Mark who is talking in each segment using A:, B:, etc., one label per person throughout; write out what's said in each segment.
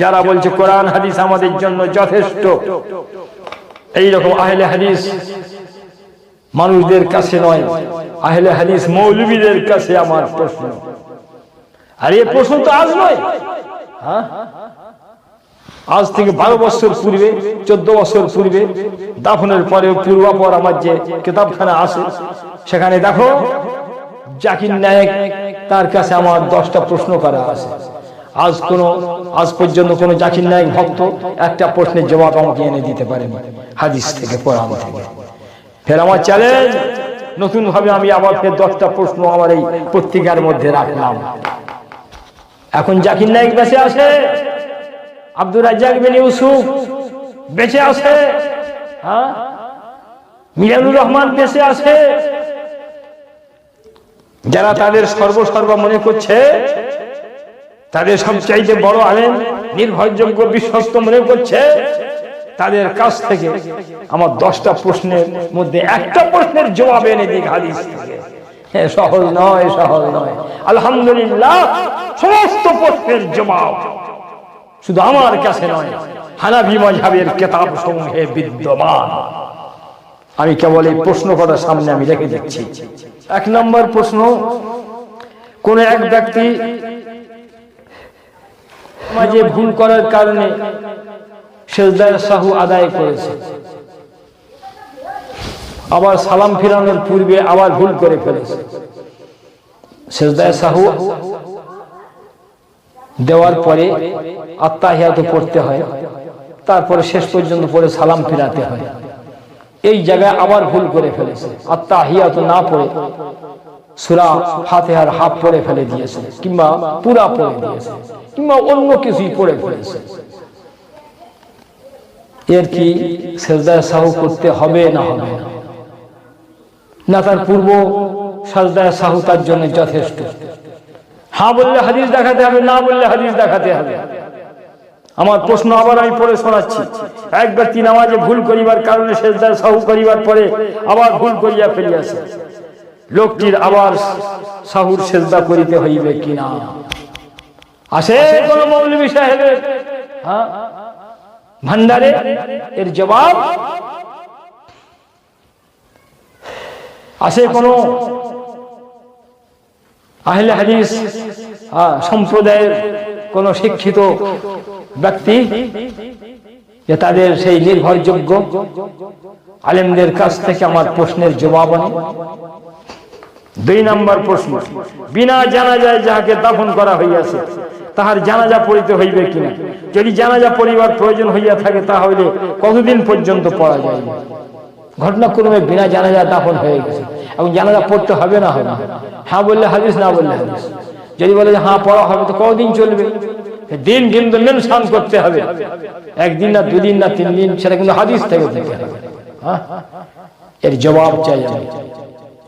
A: যারা বলছে কোরআন, হাদিস আমাদের জন্য যথেষ্ট। এই রকম আহলে হাদিস মানুষদের কাছে নয়। আহলে হাদিস মৌলবীদের কাছে আমার প্রশ্ন। আর এই প্রশ্ন তো আজ নয়। হ্যাঁ? আজ থেকে বারো বছর পূর্বে, চোদ্দ বছর পূর্বে, দাফনের পরে পূর্বাপর আমার যে কেতাবখানা আছে, সেখানে দেখো, জাকির নায়ক তার কাছে আমার দশটা প্রশ্ন করা আছে। আজ কোন, আজ পর্যন্ত কোন জাকির নায়ক ভক্ত একটা প্রশ্নের জবাব আমাকে এনে দিতে পারেনি, হাদিস থেকে, কোরআন থেকে। ফের আমার চ্যালেঞ্জ নতুন ভাবে আমি আবার ফের দশটা প্রশ্ন আমার এই পত্রিকার মধ্যে রাখলাম। এখন জাকির নায়ক বেঁচে আছে, আব্দুর রাজ্জাক বিন ইউসুফ বেঁচে আছে হ্যাঁ? মিজানুর রহমান বেঁচে আছে। যারা তাদের সর্বসর্বা মনে করছে তাদের সবচাইতে বড় আলেন নির্ভরযোগ্য বিশ্বস্ত মনে করছে, তাদের কাছ থেকে আমার দশটা প্রশ্নের মধ্যে একটা প্রশ্নের জবাব এনে দিক হাদিস থেকে। সহজ নয় সহজ নয়। আলহামদুলিল্লাহ, সমস্ত প্রশ্নের জবাব শুধু আমার কাছে নয় হানাবি মজাবের কেতাব সমূহে বিদ্যমান। আমি কেবল এই প্রশ্ন করার সামনে আমি রেখে দিচ্ছি। এক নম্বর প্রশ্ন, কোন এক ব্যক্তি মাঝে ভুল করার কারণে সেজদায় সাহু আদায় করেছে। আবার সালাম ফিরানোর পূর্বে আবার ভুল করে ফেলেছে। সেজদায় সাহু দেওয়ার পরে আত্মাহিয়াত পড়তে হয়। তারপরে শেষ পর্যন্ত পড়ে সালাম ফিরাতে হয়। এই জায়গায় আবার ভুল করে ফেলেছে। আত্মাহিয়াত না পড়ে সুরা ফাতেহার হাফ পড়ে ফেলে দিয়েছে, কিংবা পুরা পড়ে দিয়েছে, কিংবা অন্য কিছুই পড়ে ফেলেছে। এর কি সেজদায় সাহু করতে হবে না হবে? না, তার পূর্ব সাজদায় সাহু তার জন্য যথেষ্ট। হ্যাঁ বললে হাদিস দেখাতে হবে, না বললে হাদিস দেখাতে হবে। আমার প্রশ্ন আবার আমি পড়ে শোনাচ্ছি। এক ব্যক্তি নামাজে ভুল করিবার কারণে সেজদার সাহু করিবার পরে আবার ভুল করিয়া ফেলিয়াছে। লোকটির আবার সাহুর সেজদা করিতে হইবে কিনা? আসে কোন মৌলবী সাহেবের হ্যাঁ? ভান্ডারে এর জবাব? আসে কোন আহলে হাদিস সম্প্রদায়ের কোন শিক্ষিত ব্যক্তি যে তাদের সেই নির্ভরযোগ্য আলেমদের কাছ থেকে আমার প্রশ্নের জবাব আনে? দুই নম্বর প্রশ্ন, বিনা জানা যায় যাহাকে দাফন করা হইয়াছে, তাহার জানাজা পড়িতে হইবে কিনা? যদি জানাজা পরিবার প্রয়োজন হইয়া থাকে, তাহলে কতদিন পর্যন্ত পড়া যায়? ঘটনাক্রমে বিনা জানাজা দাফন হয়ে গেছে। এবং জানাজা পড়তে হবে না, হবে হ্যাঁ বললে হাদিস, না বললে হাদিস। যদি বলে যে হ্যাঁ পড়া হবে, তো কতদিন চলবে? দিন কিন্তু মেনশন করতে হবে। একদিন না, দুদিন না, তিন দিন, সেটা কিন্তু হাদিস থেকে দিতে হবে। হ্যাঁ? এর জবাব চাই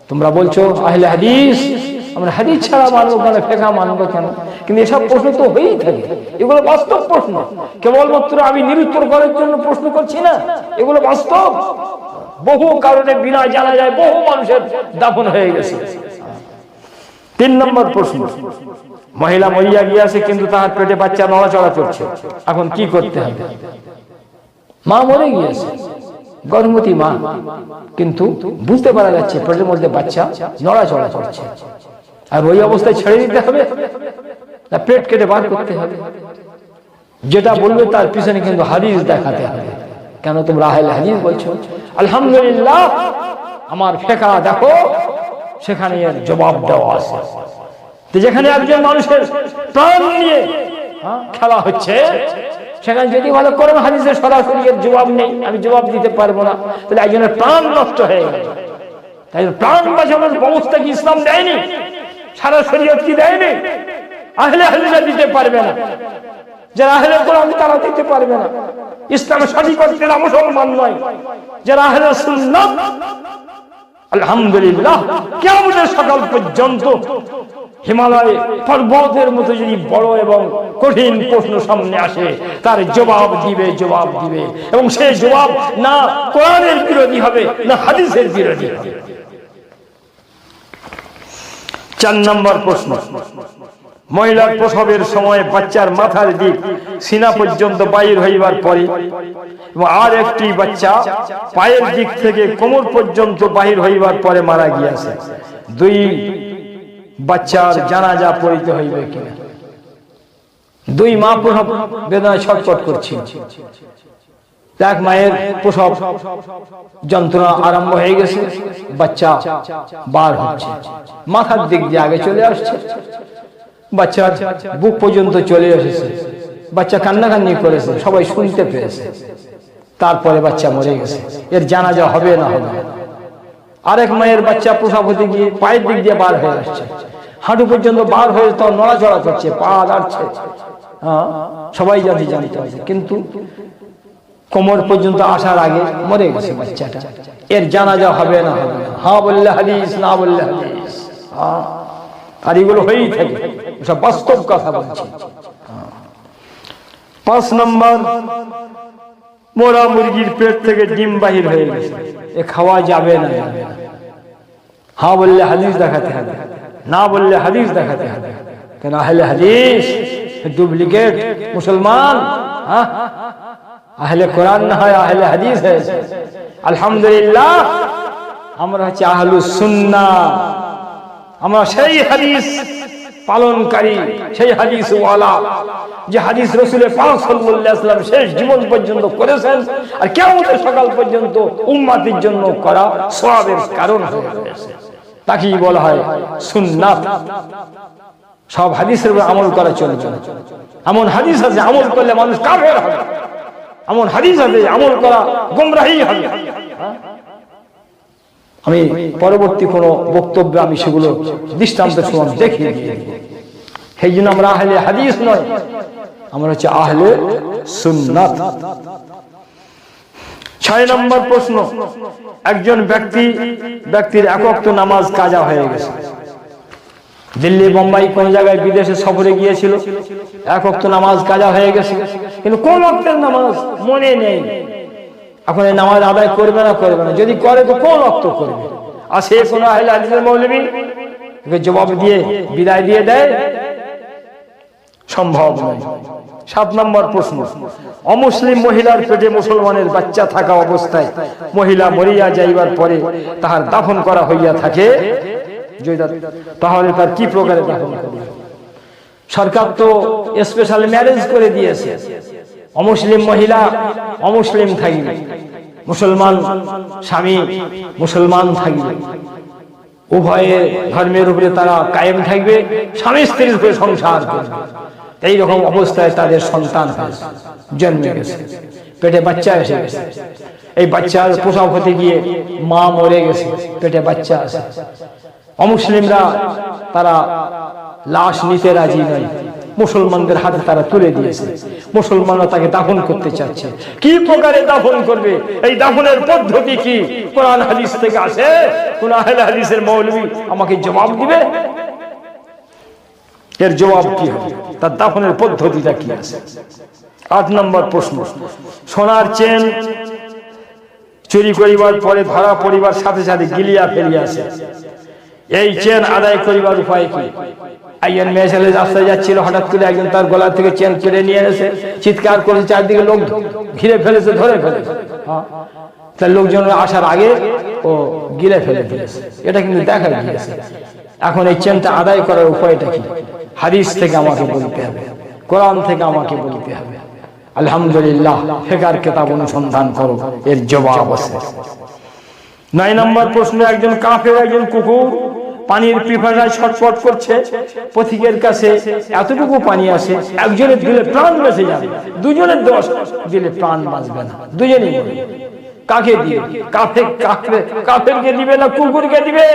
A: তোমরা বলছো, আহলে হাদিস? আমরা হাদিস ছাড়া মানবো কেন ফেঁকা মানবো কেন? কিন্তু এসব প্রশ্ন তো হয়েই থাকে। এগুলো বাস্তব প্রশ্ন। কেবলমাত্র আমি নিরুত্তর করার জন্য প্রশ্ন করছি না। এগুলো বাস্তব। বহু কারণে বিনা জানা যায় বহু মানুষের দাফন হয়ে গেছে। তিন নম্বর প্রশ্ন। মহিলা মরিয়া গিয়াছে কিন্তু তাহার পেটে বাচ্চা নড়াচড়া করছে। এখন কি করতে হবে? মা মরে গিয়েছে। গর্ভবতী মা কিন্তু বুঝতে পারা যাচ্ছে পেটের মধ্যে বাচ্চা নড়াচড়া করছে। আর ওই অবস্থায় ছেড়ে দিতে হবে না পেট কেটে বার করতে হবে। যেটা বলবে তার পিছনে কিন্তু হাদিস দেখাতে হবে। কেন তোমরা আহলে হাদিস বলছো? আলহামদুলিল্লাহ আমার ফেকা দেখো সেখানে এর জবাব দেওয়া আছে। যেখানে একজন মানুষের প্রাণ নিয়ে হ্যাঁ, খেলা হচ্ছে সেখানে যদি বলে, কোরআন হাদিসের সরাসরি এর জবাব নেই, আমি জবাব দিতে পারব না। তাহলে একজনের প্রাণ নষ্ট হয়ে গেল। তাই প্রাণ বাঁচানোর ব্যবস্থা কি ইসলাম দেয়নি? সারা শরীয়ত কি দেয়নি? আহলে হাদিসা দিতে পারবে না। যারা আহলে কোরআন তারা দিতে পারবে না। ইসলাম সঠিক অর্থের মুসলমান নয়। যারা আহলে সুন্নাত, আলহামদুলিল্লাহ কেমন সকাল পর্যন্ত হিমালয় পর্বতের মতো যদি বড় এবং কঠিন প্রশ্ন সামনে আসে, তার জবাব দিবে জবাব দিবে। এবং সে জবাব না কোরআনের বিরোধী হবে, না হাদিসের বিরোধী হবে। চার নম্বর প্রশ্ন। মহিলার প্রসবের সময় বাচ্চার মাথার দিক সিনা পর্যন্ত বাইর হইবার পরে আর একটি বাচ্চা পায়ের দিক থেকে কোমর পর্যন্ত বাহির হইবার পরে মারা গিয়াছে। দুই বাচ্চার জানাজা পড়িতে হইবে কিনা। দুই মা প্রসব বেদনায় ছটফট করছি। এক মায়ের প্রসব যন্ত্রণা আরম্ভ হয়ে গেছে, বাচ্চা বার হচ্ছে। মাথার দিক দিয়ে আগে চলে আসছে। বাচ্চার বুক পর্যন্ত চলে এসেছে। বাচ্চা কান্নাকান্নি করেছে, সবাই শুনতে পেয়েছে। তারপরে বাচ্চা মরে গেছে। এর জানাজা হবে না হবে না। আরেক মায়ের বাচ্চা প্রসব হতে গিয়ে পায়ের দিক দিয়ে বার হয়ে আসছে। হাঁটু পর্যন্ত বার হয়ে তো নড়াচড়া করছে পা দাঁড়ছে হ্যাঁ, সবাই জাতি জানতে হবে কিন্তু কোমর পর্যন্ত আসার আগে মরে গেছে বাচ্চাটা। এর জানাজা হবে না হবে না। হ্যাঁ বললে হাদিস না বললে হাদিস। হ্যাঁ, আর এগুলো হয়েই থাকে। সব বাস্তব কথা বলছি। হ্যাঁ। পাঁচ নম্বর মোরা মুরগির পেট থেকে ডিম বাহির হয়ে গেছে। এ খাওয়া যাবে না। যাবে না হ্যাঁ বললে হাদিস দেখাতে হবে। না বললে হাদিস দেখাতে হবে। কেন আহলে হাদিস? ডুপ্লিকেট মুসলমান হ্যাঁ? আহলে কোরআন না হয়, আহলে হাদিস হয়েছে আলহামদুলিল্লাহ, আমরা হচ্ছে আহলু সুন্না আমরা সেই হাদিস পালনকারী সেই হাদিস যে হাদিস রসুলের আলাইহি সাল্লাম শেষ জীবন পর্যন্ত করেছেন আর কিয়ামতের সকাল পর্যন্ত উম্মতের জন্য করা সওয়াবের কারণ তাকেই বলা হয় সুন্নাত সব হাদিসের উপর আমল করা চলবে। এমন হাদিস আছে, আমল করলে মানুষ কাফের হবে এমন হাদিস আছে, আমল করা গোমরাহি হবে? আমি পরবর্তী কোন বক্তব্য আমি সেগুলো দৃষ্টান্ত সমান দিয়ে সেই জন্য আমরা আহলে হাদিস নয়, আমরা হচ্ছে আহলে সুন্নাত। ছয় নম্বর প্রশ্ন, একজন ব্যক্তি, ব্যক্তির একক নামাজ কাজা হয়ে গেছে। দিল্লি, বোম্বাই কোন জায়গায় বিদেশে সফরে গিয়েছিল? এক অক্ত নামাজ কাজা হয়ে গেছে। কিন্তু কোন অক্তের নামাজ মনে নেই। এই নামাজ আদায় করবে না করবে না? যদি করে তো কোন অক্ত করবে? আর সে কোন জবাব দিয়ে, বিদায় দিয়ে দেয়? সম্ভব সাত নম্বর প্রশ্ন। অমুসলিম মহিলার পেটে মুসলমানের বাচ্চা থাকা অবস্থায় মহিলা মরিয়া যাইবার পরে তাহার দাফন করা হইয়া থাকে। তাহলে তার কি প্রকারে দাফন করবে? সরকার তো স্পেশাল ম্যারেজ করে দিয়েছে। অমুসলিম মহিলা, অমুসলিম থাকবে। মুসলমান স্বামী, মুসলমান থাকবে। উভয়ে ধর্মের উপরে তারা কায়েম থাকবে, স্বামী স্ত্রীর উপরে সংসার এই রকম অবস্থায় তাদের সন্তান জন্মে গেছে। পেটে বাচ্চা এসে গেছে। এই বাচ্চার প্রসব হতে গিয়ে মা মরে গেছে, পেটে বাচ্চা আছে। অমুসলিমরা তারা লাশ নিতে রাজি নয়। মুসলমানদের হাতে তারা তুলে দিয়েছে। মুসলমানরা তাকে দাফন করতে চাচ্ছে। কি প্রকারে দাফন করবে? এই দাফনের পদ্ধতি কি? কোরআন হাদিস থেকে আসে? আহলে হাদিসের মৌলবী আমাকে জবাব দিবে? এর জবাব কি হবে? তার দাফনের পদ্ধতিটা কি আছে? আট নম্বর প্রশ্ন। সোনার চেন চুরি করিবার পরে ধরা পরিবার সাথে সাথে গিলিয়া ফেলিয়াছে। এই চেন আদায় করিবার উপায় কি? একজন মেয়ে ছেলে রাস্তায় যাচ্ছিল, হঠাৎ করে একজন তার গলা থেকে চেন কেড়ে নিয়ে এসে চিৎকার করেছে, চারদিকে লোক ঘিরে ফেলেছে, ধরে ফেলেছে। হ্যাঁ। তার লোকজন আসার আগে ও গিলে ফেলে ফেলেছে। এটা কিন্তু দেখা গিয়েছে এখন এই চেনটা আদায় করার উপায়টা কি? হাদিস থেকে আমাকে বলতে হবে, কোরআন থেকে আমাকে বলতে হবে। আলহামদুলিল্লাহ, ফেকার কেতাব অনুসন্ধান করো, এর জবাব আছে। নয় নম্বর প্রশ্ন, একজন কাফের, একজন কুকুর পানির পিপাসায় ছটফট করছে। পথিকের কাছে এতটুকু পানি আসে একজনের দিলে প্রাণ বেঁচে যাবে দুজনের দোষ দিলে প্রাণ বাঁচবে না। দুজনেই কাকে দিবে? কাফে কাফে কাফেরকে দিবে না কুকুরকে দিবে?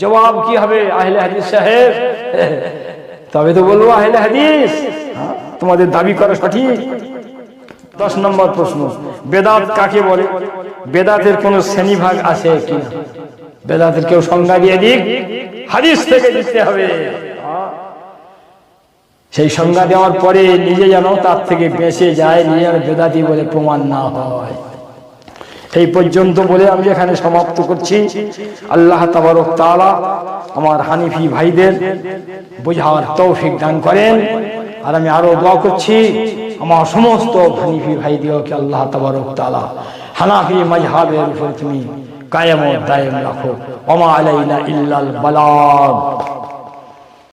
A: জবাব কি হবে আহলে হাদিস সাহেব? তবে তো বলব আহলে হাদিস হ্যাঁ, তোমাদের দাবি করা সঠিক। দশ নম্বর প্রশ্ন বেদাত কাকে বলে? বেদাতের কোন শ্রেণীভাগ আছে কিনা? বেদাতের কেউ সংজ্ঞা দিয়ে দিক, হাদিস থেকে দিতে হবে। সেই সংজ্ঞা দেওয়ার পরে নিজে যেন তার থেকে বেঁচে যায় নিজে যেন বেদাতি বলে প্রমাণ না হয়। এই পর্যন্ত বলে আমি এখানে সমাপ্ত করছি। আল্লাহ তাবারক তাআলা আমার হানিফি ভাইদের বোঝার তৌফিক দান করেন। আর আমি আরও দোয়া করছি আমার সমস্ত হানিফি ভাইদেরকে আল্লাহ তাবারক তাআলা হানাফি মাযহাবের উপর তুমি قائم و دائم لکھو وما علینا إلا البلاغ.